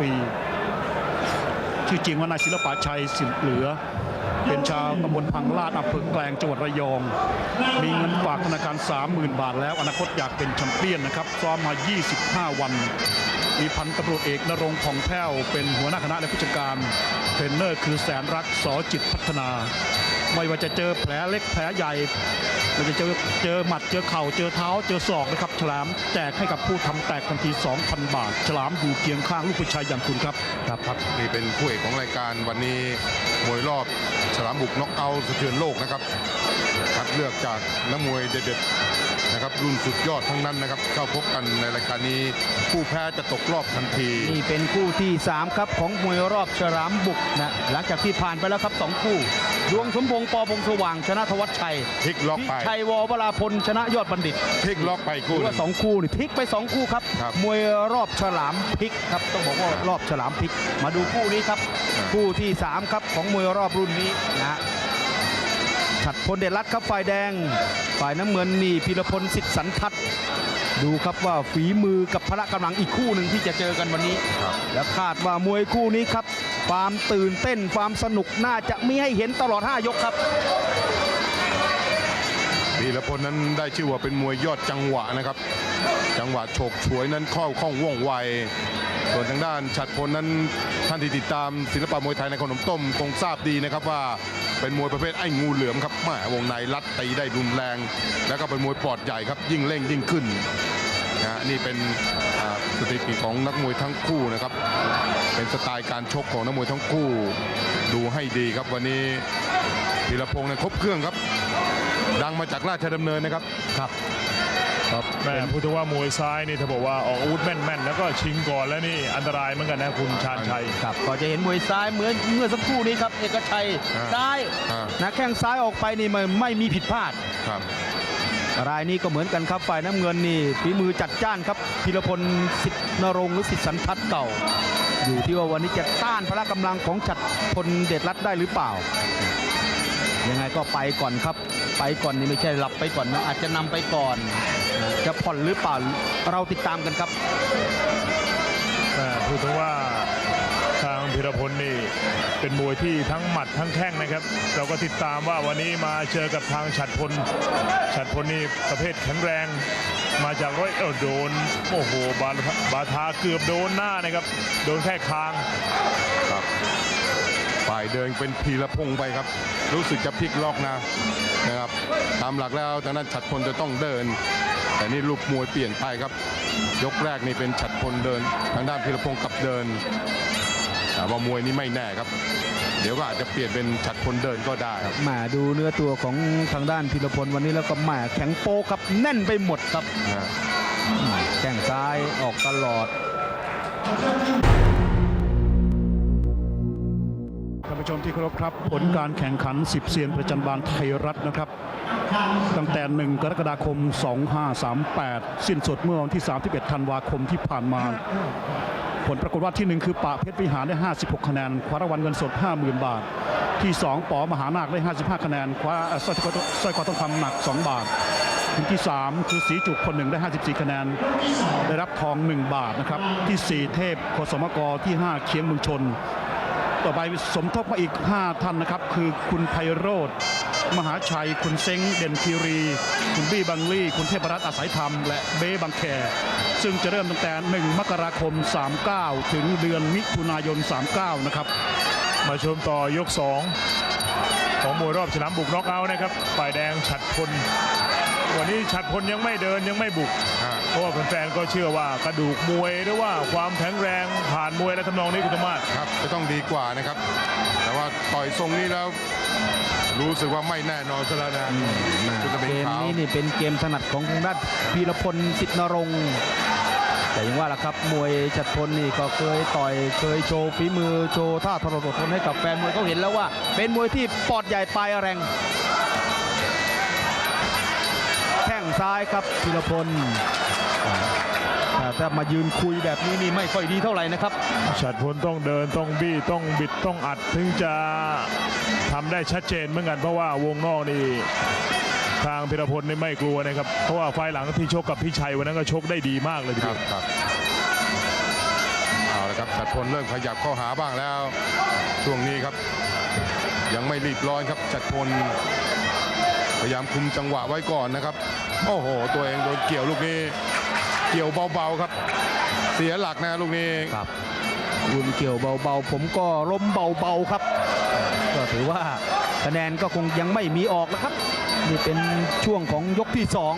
ปี ชื่อจริงว่านายศิลปะชัยสินเหลือ เป็นชาวตำบลพังลาดอำเภอแกลงจังหวัดระยอง มีเงินฝากธนาคาร 30,000 บาทแล้ว อนาคตอยากเป็นแชมเปี้ยนนะครับซ้อมมา 25 วัน มีพันตำรวจเอกนรงค์องแผ้ว เป็นหัวหน้าคณะและผู้จัดการเทรนเนอร์คือแสนรักสอจิตพัฒนา ไม่ว่าจะเจอแผลเล็กแผลใหญ่ไม่ว่าจะเจอเจอหมัดเจอเข่าเจอเท้าเจอศอกนะครับ ฉลามแจกให้กับผู้ทำแตกทันที 2,000 บาท ฉลามอยู่เคียงข้างลูกผู้ชายอย่างคุณครับครับครับนี่เป็นคู่เอกของรายการวันนี้มวยรอบฉลามบุกน็อกเอาท์สะเทือนโลกนะครับคัดเลือกจากนักมวยเด็ดๆนะครับรุ่นสุดยอดทั้งนั้นนะครับเข้าพบกันในรายการนี้ผู้แพ้จะตกรอบทันที นี่เป็นคู่ที่ 3 ครับของมวยรอบฉลามบุกนะหลังจากที่ผ่านไปแล้วครับ 2 คู่ ดวงสมพงษ์ปอพงษ์สว่างชนะธวัชชัยพลิกล็อกพิไป ชัยววราพลชนะยอดบัณฑิต พลิกล็อกไปหคู่รือหว่านึ่งสองคู่นี่พลิกไป2คู่ครับ ครับมวยรอบฉลามพลิกครับต้องบอกว่ารอบฉลามพลิก มาดูคู่นี้ครับ ครับ คู่ที่3ครับของมวยรอบรุ่นนี้นะฮะฉัดพลเดชรัตน์ครับฝ่ายแดง ฝ่ายน้ำเงินนี่พีรพลสิทธิสันทัศน์ดูครับว่าฝีมือกับพละกำลังอีกคู่หนึ่งที่จะเจอกันวันนี้ ครับ และคาดว่ามวยคู่นี้ครับ ความตื่นเต้นความสนุกน่าจะมีให้เห็นตลอด 5 ยกครับพีรพลนั้นได้ชื่อว่าเป็นมวยยอดจังหวะนะครับ จังหวะโฉกฉวยนั้นเข้าคล่องว่องไวส่วนทางด้านฉัดพลนั้นท่านที่ติดตามศิลปะมวยไทยในขนมต้มคงทราบดีนะครับว่าเป็นมวยประเภทไอ้งูเหลือมครับแหมวงในรัดตีได้รุนแรง แล้วก็เป็นมวยปอดใหญ่ครับ ยิ่งเร่งยิ่งขึ้นนะฮะนี่เป็นสถิติของนักมวยทั้งคู่นะครับ เป็นสไตล์การชกของนักมวยทั้งคู่ ดูให้ดีครับวันนี้พีรพงศ์เนี่ยครบเครื่องครับ ดังมาจากราชดำเนินนะครับ ครับครับแม่พูดถึงว่ามวยซ้ายนี่ถ้าบอกว่าออกอาวุธแม่นๆ แล้วก็ชิงก่อนแล้วนี่อันตรายเหมือนกันนะคุณชาญชัย ครับก็จะเห็นมวยซ้ายเหมือนเมื่อสักครู่นี้ครับ เอกชัยอ่าซ้ายอ่านะแข้งซ้ายออกไปนี่ไม่ไม่มีผิดพลาด ครับ รายนี้ก็เหมือนกันครับฝ่ายน้ำเงินนี่ฝีมือจัดจ้านครับพีรพลสิทธินรงค์หรือสิทธิสันทัศน์เก่า อยู่ที่ว่าวันนี้จะต้านพละกำลังของจัดพลเดชรัตน์ได้หรือเปล่า ยังไงก็ไปก่อนครับ ไปก่อนนี่ไม่ใช่หลับไปก่อนนะอาจจะนำไปก่อน จะผ่อนหรือเปล่าเราติดตามกันครับแม่พูดถึงว่าทางพิรพลนี่เป็นมวยที่ทั้งหมัดทั้งแข้งนะครับ เราก็ติดตามว่าวันนี้มาเจอกับทางฉัดพลฉัดพลนี่ประเภทแข็งแรง มาจากร้อยเออโดนโอ้โหบาบาทาเกือบโดนหน้านะครับ โดนแค่คางครับฝ่ายเดินเป็นพีรพงศ์ไปครับ รู้สึกจะพลิกล็อกนะนะครับ ตามหลักแล้วทางด้นฉัดพลจะต้องเดิน แต่นี่รูปมวยเปลี่ยนไปครับ ยกแรกนี่เป็นฉัดพลเดิน ทางด้านพีรพงศ์กับเดิน ว่ามวยนี้ไม่แน่ครับ เดี๋ยวก็อาจจะเปลี่ยนเป็นฉัดพลเดินก็ได้ครับแหมาดูเนื้อตัวของทางด้านพีรพลวันนี้แล้วก็แหมาแข็งโป๊กครับแน่นไปหมดครับนะแข้งซ้ายออกตลอดท่านผู้ชมที่เคารพครับ ผลการแข่งขัน 10 เซียนประจันบานไทยรัฐนะครับ ตั้งแต่ 1 กรกฎาคม 2538 สิ้นสุดเมื่อวันที่ 31 ธันวาคมที่ผ่านมา ผลปรากฏว่าที่ 1 คือปะเพชรวิหารได้ 56 คะแนนคว้ารางวัลเงินสด 50,000 บาท ที่ 2ปอมหานาคได้ 55 คะแนนคว้าสร้อยคอสร้อยคอทองคำหนัก 2 บาททีมที่ 3 คือสีจุกคนหนึ่งได้ 54 คะแนน ได้รับทอง 1 บาทนะครับ ทีสี่4 เทพโคสมกที่ 5 เคียงเมืองชน ต่อไปสมทบมาอีก 5 ท่านนะครับ คือคุณไพโรธ มหาชัย คุณเซ้งเด่นคีรี คุณบี้บังลี่ คุณเทพรัตน์อาศัยธรรม และเบ้บังแคซึ่งจะเริ่มตั้งแต่ 1 มกราคม 39 ถึงเดือนมิถุนายน 39 นะครับ มาชมต่อยก 2 ของมวยรอบสนามบุกน็อกเอาท์นะครับฝ่ายแดงฉัดพลวันนี้ฉัดพลยังไม่เดินยังไม่บุกอ่าเพราะว่าแฟนๆก็เชื่อว่ากระดูกมวยหรือว่าความแข็งแรงผ่านมวยและทำนองนี้คุณธรรมาศครับจะต้องดีกว่านะครับ แต่ว่าต่อยทรงนี้แล้ว รู้สึกว่าไม่แน่นอนซะแล้วนะคุณตะเบเกงมขาวนี้นี่เป็นเกมถนัดของทางด้านพีรพลสิทธินรงค์แต่อยังว่าล่ะครับมวยจัดพลนี่ก็เคยต่อยเคยโชว์ฝีมือโชว์ท่าทรหดทนให้กับแฟนมวยเขาเห็นแล้วว่า เป็นมวยที่ปอดใหญ่ปลายแรงแข้งซ้ายครับพีรพลแต่ถ้ามายืนคุยแบบนี้นี่ไม่ค่อยดีเท่าไหร่นะครับ ฉัดพลต้องเดินต้องบี้ต้องบิดต้องอัดถึงจะ ทำได้ชัดเจนเหมือนกันเพราะว่าวงนอกนี่ทางพิรพลนี่ไม่กลัวนะครับ เพราะว่าไฟล์หลังที่ชกกับพี่ชัยวันนั้นก็ชกได้ดีมากเลยทีคเดีรัยบวครับเอาละครับชัดพลเริ่มขยับเข้าหาบ้างแล้ว ช่วงนี้ครับ ยังไม่รีบร้อนครับชัดพลพยายามคุมจังหวะไว้ก่อนนะครับ โอ้โห ตัวเองโดนเกี่ยวลูกนี้ เกี่ยวเบาๆครับ เสียหลักนะลูกนี้ครับรุนเกี่ยวเบาๆ ผมก็ล้มเบาๆครับ ก็ถือว่าคะแนนก็คงยังไม่มีออกแล้วครับ นี่เป็นช่วงของยกที่สอง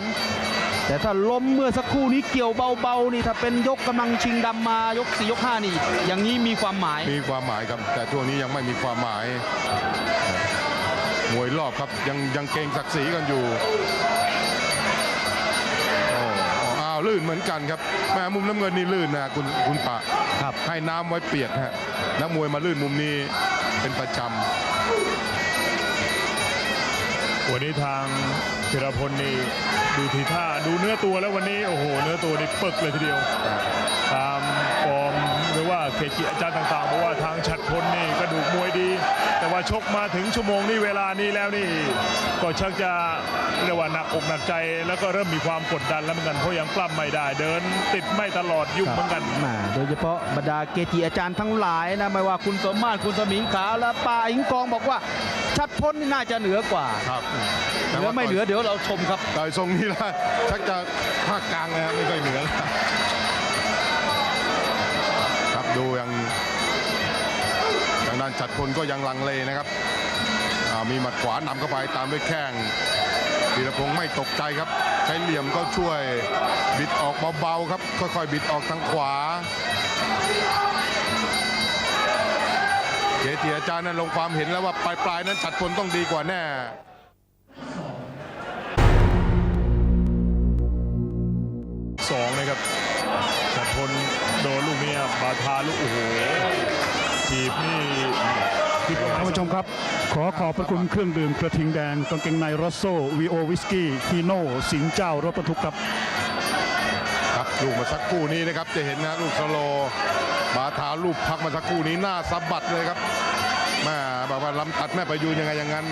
แต่ถ้าล้มเมื่อสักครู่นี้เกี่ยวเบาๆนี่ถ้าเป็นยกกำลังชิงดำมายกสี่ยกห้านี่ อย่างนี้มีความหมาย มีความหมายครับ แต่ช่วงนี้ยังไม่มีความหมาย มวยรอบครับยังยังเกรงศักดิ์ศรีกันอยู่โอ้อ้าวลื่นเหมือนกันครับแม่มุมน้ำเงินนี่ลื่นนะคุณคุณปะครับให้น้ำไว้เปียกฮะนักมวยมาลื่นมุมนี้เป็นประจ วันนี้ทางธีรพลนี่ดูทีท่าดูเนื้อตัวแล้ววันนี้โอ้โห เนื้อตัวนี่ปึกเลยทีเดียว ตามฟอร์ม เกจิอาจารย์ต่างๆบอกว่าทางฉัดพลนี่กระดูกมวยดี แต่ว่าชกมาถึงชั่วโมงนี้เวลานี้แล้วนี่ ก็ชักจะเรียกว่าหนักอกหนักใจ แล้วก็เริ่มมีความกดดันแล้วเหมือนกันเพราะยังปล้ำไม่ได้ เดิน ติดไม่ตลอดยุ่งเหมือนกันแหม่โดยเฉพาะบรรดาเกจิอาจารย์ทั้งหลายนะไม่ว่าคุณสมมาตรคุณสมิงขาวและป่าอิงกองบอกว่า ชัดพ้นนี่น่าจะเหนือกว่าำครับเหนือไม่เหนือเดี๋ยวเราชมครับต่อยทรงนี้แล้วชักจะภาคกลางเลยครับไม่ค่อยเหนือแล้วครับ ดูยังทางด้านจัดพลก็ยังลังเลนะครับมีหมัดขวานำเข้าไปตามด้วยแข้งธีรพงศ์ไม่ตกใจครับ ใช้เหลี่ยมก็ช่วยบิดออกเบาๆครับ ค่อยๆบิดออกทางขวาเจตีอาจารย์นั้นลงความเห็นแล้วว่าปลายๆนั้นจัดพลต้องดีกว่าแน่สองนะครับ ทาลูกโอ้โหจีบนี่ที่ผมท่านผู้ชมครับ ขอขอบพระคุณเครื่องดื่มกระทิงแดงกางเกงในรอสโซวีโอวิสกี้ฮีโน่สิงห์เจ้ารถบรรทุกครับ ครับลูกมาสักครู่นี้นะครับ จะเห็นนะลูกสโลว์บาทาลูกพักมาสักครู่นี้หน้าสะบัดเลยครับแม่แบบว่าลำตัดแม่ประยูนยังไงอย่างนั้น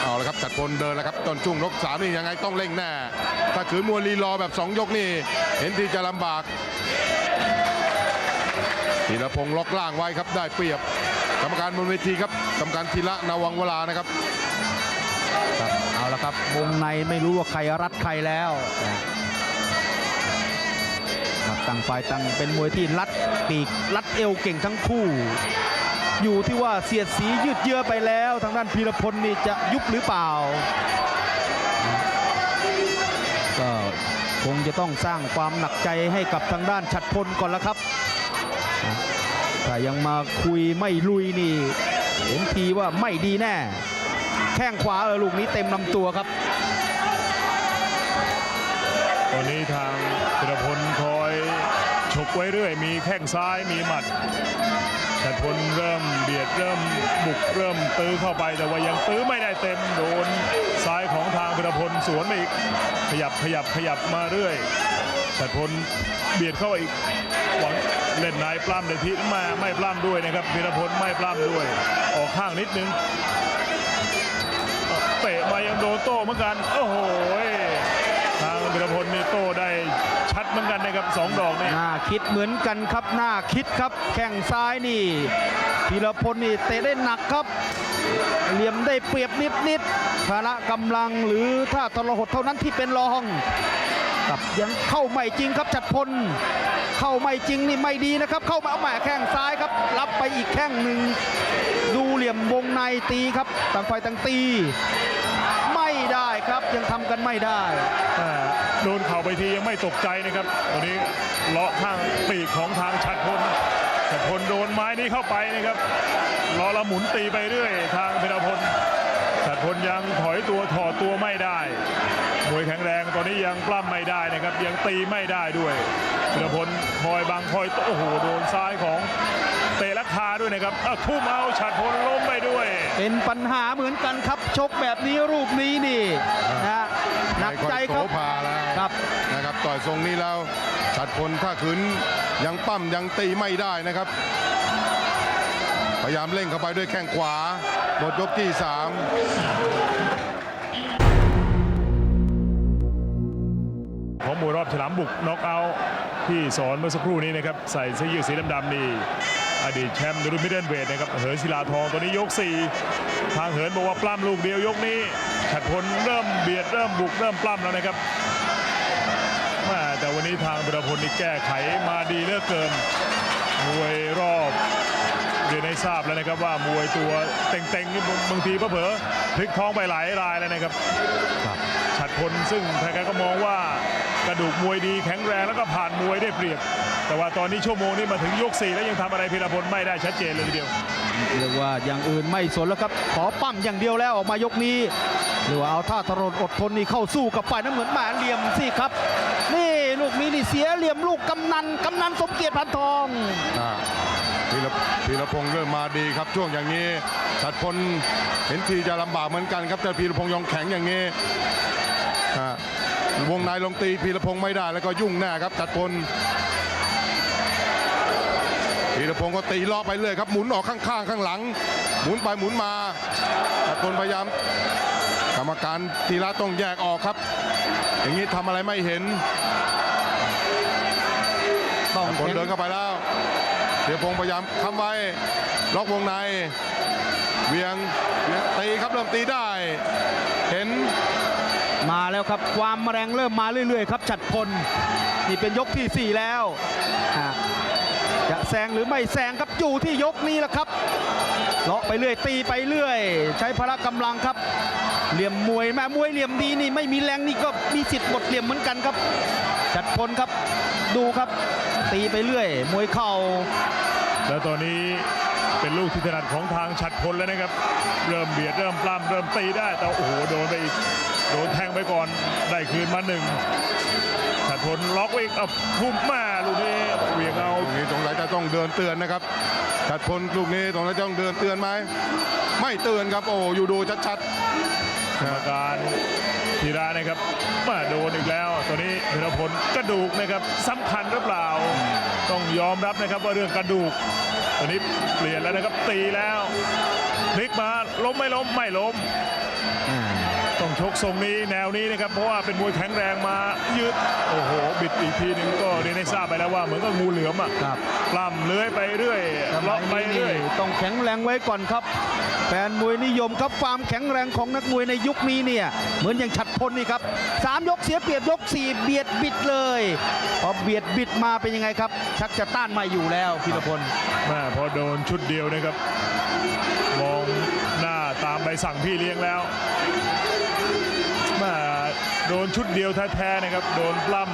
เอาละครับจัดพลเดินแล้วครับต้นจุ้งนกสามนี่ยังไงต้องเร่งแน่ ถ้าขืนมวยลีรอแบบสองยกนี่ เห็นทีจะลำบากธีรพงศ์ล็อกล่างไว้ครับได้เปรียบ กรรมการบนเวทีครับ กรรมการธีระนาวังเวลานะครับครับเอาละครับวงในไม่รู้ว่าใครรัดใครแล้วครับต่างฝ่ายต่างเป็นมวยที่รัดปีกรัดเอวเก่งทั้งคู่ อยู่ที่ว่าเสียดสียืดเยื้อไปแล้ว ทางด้านพีรพลนี่จะยุบหรือเปล่า คงจะต้องสร้างความหนักใจให้กับทางด้านฉัดพลก่อนละครับถ้ายังมาคุยไม่ลุยนี่เห็นทีว่าไม่ดีแน่ แข้งขวาเออลูกนี้เต็มลำตัวครับตอนนี้ทางธีรพลคอยฉกไว้เรื่อย มีแข้งซ้ายมีหมัดฉัดพลเริ่มเบียดเริ่มบุกเริ่มตื้อเข้าไปแต่ว่ายังตื้อไม่ได้เต็มโดน สวนไปอีก ขยับขยับขยับมาเรื่อยฉัดพลเบียดเข้าอีกหวังเล่นนายปล้ำเดทีมาไม่ปล้ำด้วยนะครับธีรพลไม่ปล้ำด้วย ออกข้างนิดนึงเตะมายังโดนโต้เหมือนกัน โอ้โหทางธีรพลนี่โต้ได้ชัดเหมือนกันนะครับสองดอกนี่น่าคิดเหมือนกันครับน่าคิดครับ แข้งซ้ายนี่พีรพลนี่เตะได้หนักครับ เหลี่ยมได้เปรียบนิดนิดพละกำลังหรือถ้าทรหดเท่านั้นที่เป็นรองกับยังเข้าไม่จริงครับจัดพล เข้าไม่จริงนี่ไม่ดีนะครับ เข้ามาเอาแหม่แข้งซ้ายครับ รับไปอีกแข้งหนึ่งดูเหลี่ยมวงในตีครับต่างฝ่ายต่างตี ไม่ได้ครับยังทำกันไม่ได้โดนเข่าไปทียังไม่ตกใจนะครับตอนนี้เลาะข้างปีกของทางชัดพล ชัดพลโดนไม้นี้เข้าไปนะครับล้อละหมุนตีไปเรื่อย ทางธีรพลชัดพลยังถอยตัวถอดตัวไม่ได้มวยแข็งแรงตอนนี้ยังปล้ำไม่ได้นะครับ ยังตีไม่ได้ด้วยธีรพลคอยบังคอยโต้โอ้โหโดนซ้ายของเตะราคาด้วยนะครับอ้าวทุ่มเอาชัดพลล้มไปด้วย เป็นปัญหาเหมือนกันครับชกแบบนี้รูปนี้นี่นะหนักใจครับไม่อยโผพาแล้วครับนะครับต่อยทรงนี้แล้ว ฉัดพลถ้าขืนยังปั้มยังตีไม่ได้นะครับ พยายามเร่งเข้าไปด้วยแข้งขวาหมดยกที่ 3 ของมวยรอบฉลามบุกน็อกเอาท์ที่สอนเมื่อสักครู่นี้นะครับ ใส่เสื้อยืดสีดำๆนี่อดีตแชมป์รุ่นมิดเดิลเวทนะครับเหินศิลาทองตัวนี้ยก 4 ทางเหินบอกว่าปล้ำลูกเดียวยกนี้ฉัดพลเริ่มเบียดเริ่มบุกเริ่มปล้ำแล้วนะครับ แต่วันนี้ทางบุรพลนี่แก้ไขมาดีเหลือเกิน มวยรอบเรียนให้ทราบแล้วนะครับว่ามวยตัวเต็งๆนี่บางทีเผลอพลิกท้องไปหลายรายแล้วนะครับครับฉัดพลซึ่งใครๆก็มองว่ากระดูกมวยดีแข็งแรงแล้วก็ผ่านมวยได้เปรียบ แต่ว่าตอนนี้ชั่วโมงนี้มาถึงยก4แล้วยังทำอะไรพีรพลไม่ได้ชัดเจนเลยทีเดียวเรียกว่าอย่างอื่นไม่สนแล้วครับ ขอปั้มอย่างเดียวแล้วออกมายกนี้หรือว่าเอาท่าทรนอดทนนี่เข้าสู้กับฝ่ายน้ำเหมือนหมาเหลี่ยมสิครับ กนี้นี่เสียเหลี่ยมลูกกำนันกำนันสมเกียรติพันทองอพีรพีรพงศ์เริ่มมาดีครับ ช่วงอย่างนี้ฉัดพลเห็นทีจะลำบากเหมือนกันครับแต่พีรพงศ์ยองแข็งอย่างนี้วงในลงตีพีรพงศ์ไม่ได้แล้วก็ยุ่งแน่ครับฉัดพลพีรพงศ์ก็ตีล้อไปเรื่อยครับหมุนออกข้างๆ ข้างหลัง หมุนไปหมุนมาฉัดพลพยายามกรรมการทีละต้องแยกออกครับ อย่างนี้ทำอะไรไม่เห็น ต้องฉัดพลแข็งเดินเข้าไปแล้วพีรพงศ์พยายามค้ำไว้ล็อกวงในเวียงเวียงตีครับเริ่มตีได้ เห็นมาแล้วครับความแรงเริ่มมาเรื่อยๆ ครับฉัดพลนี่เป็นยกทีสี่4 แล้วอะจะแซงหรือไม่แซงครับอยู่ที่ยกนี้แหละครับเลาะไปเรื่อยตีไปเรื่อย ใช้พละกำลังครับ เหลี่ยมมวยแม่มวยเหลี่ยมดีนี่ไม่มีแรงนี่ก็มีสิทธิ์หมดเหลี่ยมเหมือนกันครับฉัดพลครับดูครับ ตีไปเรื่อย มวยเข่า แล้วตอนนี้เป็นลูกที่ถนัดของทางฉัดพลแล้วนะครับ เริ่มเบียดเริ่มปล้ำเริ่มตีได้ แต่โอ้โหโดนไปอีกโดนแทงไปก่อนได้คืนมาหนึ่งฉัดพลล็อกไว้อีกเอาทุ่มมาลูกนี้เหวียงเอาลูกนี้สงสัยจะต้องเดินเตือนนะครับชัดพลลูกนี้สงสัยจะต้องเดินเตือนไหมไม่เตือนครับโอ้อยู่ดูชัดกรรมการ ธีระนะครับมาโดนอีกแล้วตอนนี้ธีรพลกระดูกนะครับสำคัญหรือเปล่า ต้องยอมรับนะครับว่าเรื่องกระดูกตอนนี้เปลี่ยนแล้วนะครับตีแล้วพลิกมาล้มไม่ล้มไม่ล้มต้องชกทรงนี้แนวนี้นะครับเพราะว่าเป็นมวยแข็งแรงมายืดโอ้โห บิดอีกทีหนึ่งก็เรียนให้ทราบไปแล้วว่าเหมือนกับงูเหลือมอะครับปล้ำเลื้อยไปเรื่อยเลาะไปเรื่อย ต้องแข็งแรงไว้ก่อนครับ แฟนมวยนิยมครับความแข็งแรงของนักมวยในยุคนี้เนี่ยเหมือนอย่างฉัดพลนี่ครับสามยกเสียเปรียบยกสี่เบียดบิดเลยพอเบียดบิดมาเป็นยังไงครับ ชักจะต้านไม่อยู่แล้วพีรพลแม่พอโดนชุดเดียวนะครับมองหน้าตามใบสั่งพี่เลี้ยงแล้วแม่โดนชุดเดียวแท้ๆนะครับ โดนปล้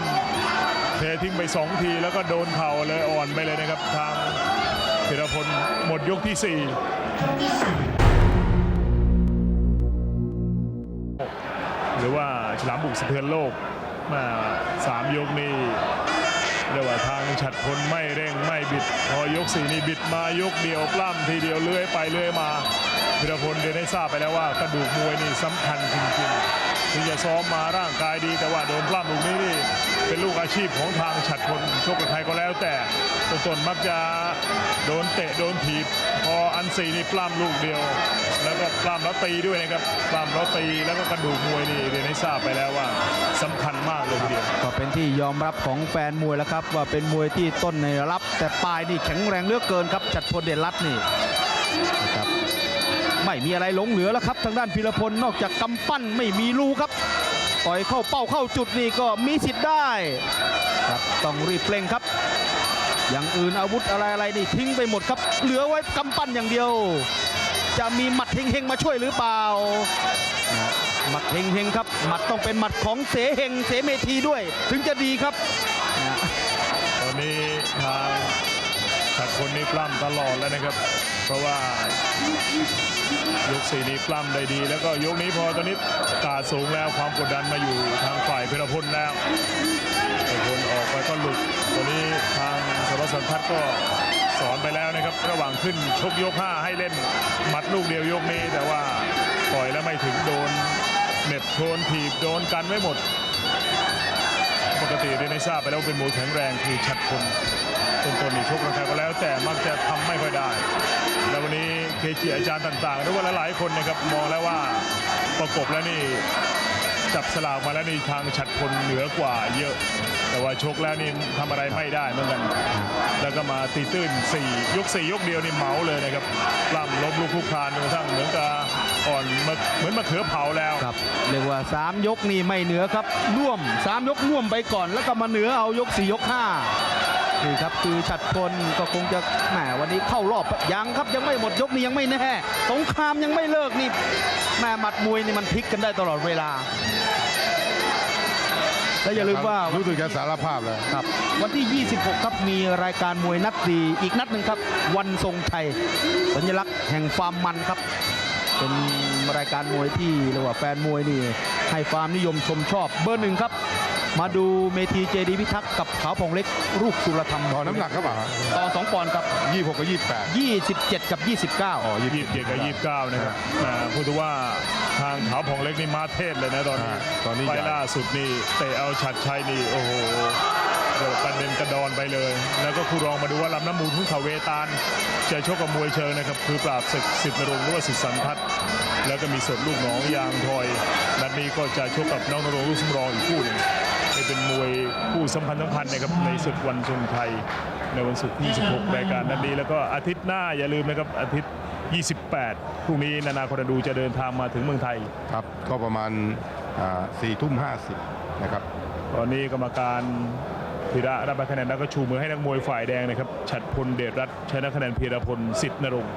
ำเททิ้งไปสองทีแล้วก็โดนเข่าเลยอ่อนไปเลยนะครับทางธีรพลหมดยกที่สี่ หรือว่าฉลามบุกสะเทือนโลกมาสามยกนี่เรียกว่าทางฉัดพลไม่เร่งไม่บิด พอยกสี่นี่บิดมายกเดียวปล้ำทีเดียวเลื้อยไปเลื้อยมาพิรพลเรียนให้ทราบไปแล้วว่ากระดูกมวยนี่สำคัญจริงๆถึงจะซ้อมมาร่างกายดีแต่ว่าโดนปล้ำลูกนี้นี่เป็นลูกอาชีพของทางฉัดพลโชกกับใครก็แล้วแต่ต้นๆมักจะโดนเตะโดนถีบ สี่นี่ปล้ำลูกเดียว แล้วก็ปล้ำแล้วตีด้วยนะครับปล้ำแล้วตีแล้วก็กระดูกมวยนี่เรียนให้ทราบไปแล้วว่าสำคัญมากเลยทีเดียวก็เป็นที่ยอมรับของแฟนมวยแล้วครับ ว่าเป็นมวยที่ต้นในรับ แต่ปลายนี่แข็งแรงเหลือกเกินครับฉัดพลเดชรัตน์นี่นะครับไม่มีอะไรหลงเหลือแล้วครับ ทางด้านพีรพลนอกจากกำปั้นไม่มีรูครับต่อยเข้าเป้าเข้าจุดนี่ก็มีสิทธิ์ได้ครับต้องรีบเร่งครับ อย่างอื่นอาวุธอะไรอะไรนี่ทิ้งไปหมดครับ เหลือไว้กำปั้นอย่างเดียว จะมีหมัดเฮงๆมาช่วยหรือเปล่าหมัดเฮงๆครับหมัดต้องเป็นหมัดของเสเฮงเสเมธีด้วย ถึงจะดีครับนะตอนนี้ทางฉัดพลนี่ปล้ำตลอดแล้วนะครับ เพราะว่ายกสี่นี้ปล้ำได้ดี แล้วก็ยกนี้พอตอนนี้กาสูงแล้วความกดดันมาอยู่ทางฝ่ายเพลพลแล้ว เพลพลออกไปก็หลุดตอนนี้ทางสรสันทัศน์ก็สอนไปแล้วนะครับ ระหว่างขึ้นชกยก5ให้เล่นหมัดลูกเดียวยกนี้แต่ว่าปล่อยแล้วไม่ถึงโดนเน็บโดนถีบโดนกันไว้หมด ปกติเรนให้ทราบไปแล้วเป็นมวยแข็งแรงคือฉัดพลต้นๆนี่ชกราคาก็แล้ว แต่มักจะทำไม่ค่อยได้ แล้ววันนี้เคจิอาจารย์ต่างๆหรือว่าหลายๆคนนะครับมองแล้วว่าประกบแล้วนี่จับสลากมาแล้วนี่ทางฉัดพลเหนือกว่าเยอะ แต่ว่าชกแล้วนี่ทำอะไรไม่ได้เหมือนกัน แล้วก็มาตีตื้น 4 ยก 4 ยกเดียวนี่เหมาเลยนะครับปล้ำล้มลูกคุกคานจนกระทั่งเหมือนกับอ่อนเหมือนมะเขือเผาแล้วครับเรียกว่า 3 ยกนี่ไม่เหนือครับน่วม 3 ยกน่วมไปก่อน แล้วก็มาเหนือเอายก 4 ยก 5นี่ครับคือฉัดพลก็คงจะแหมวันนี้เข้ารอบยังครับยังไม่หมดยกนี้ยังไม่แน่สงครามยังไม่เลิกนี่แหม่หมัดมวยนี่มันพลิกกันได้ตลอดเวลา และอย่าลืมว่ารู้สึกจะสารภาพเลยครับ วันที่ 26 ครับมีรายการมวยนัดดีอีกนัดหนึ่งครับ วันทรงชัยสัญลักษณ์แห่งความมันครับ เป็นรายการมวยที่เรียกว่าแฟนมวยนี่ให้ความนิยมชมชอบเบอร์หนึ่งครับ มาดูเมทีเจดีพิทักษ์กับขาวพองเล็กรูปสุรธรรมต่อน้ำหนักครับอะต่อ2ปอนด์ครับยี่หกกับยี่แปด27กับ29อ๋อยี่ยี่สิบเจ็ดกับยี่สิบเก้านะครับอ่าพูดถึงว่าทางขาวผ่องเล็กนี่มาเทศเลยนะตอนนี้ตอนนี้ไฟใหญ่ล่าสุดนี่เตะเอาฉัดชัยนี่โอ้โหเดี๋ยวกระเด็นกระดอนไปเลย แล้วก็คู่รองมาดูว่าลำน้ำมูลทุ่งเขาเวตาลจะชกกับมวยเชิงนะครับ คือปราบศึกสิทธิ์นรงค์หรือว่าสิทธิสันทัศน์แล้วก็มีสดลูกหนองยางทอยนัดนี้ก็จะชกกับน้องนรงค์ลูกสำรองอีกคู่หนึงนี่ เป็นมวยคู่สำคัญสำคัญนะครับในศึกวันทรงไทยในวันศุกร์ที่26รายการนัดนี้ แล้วก็อาทิตย์หน้าอย่าลืมนะครับอาทิตย์ 28 พรุ่งนี้นานาคอนดูจะเดินทางมาถึงเมืองไทย ครับก็ประมาณสี่ทุ่มห้าสิบนะครับ ตอนนี้กรรมการพีระรับคะแนนแล้วก็ชูมือให้นักมวยฝ่ายแดงนะครับ ฉัดพลเดชรัตน์ชนะคะแนนพีรพลสิทธิ์นรงค์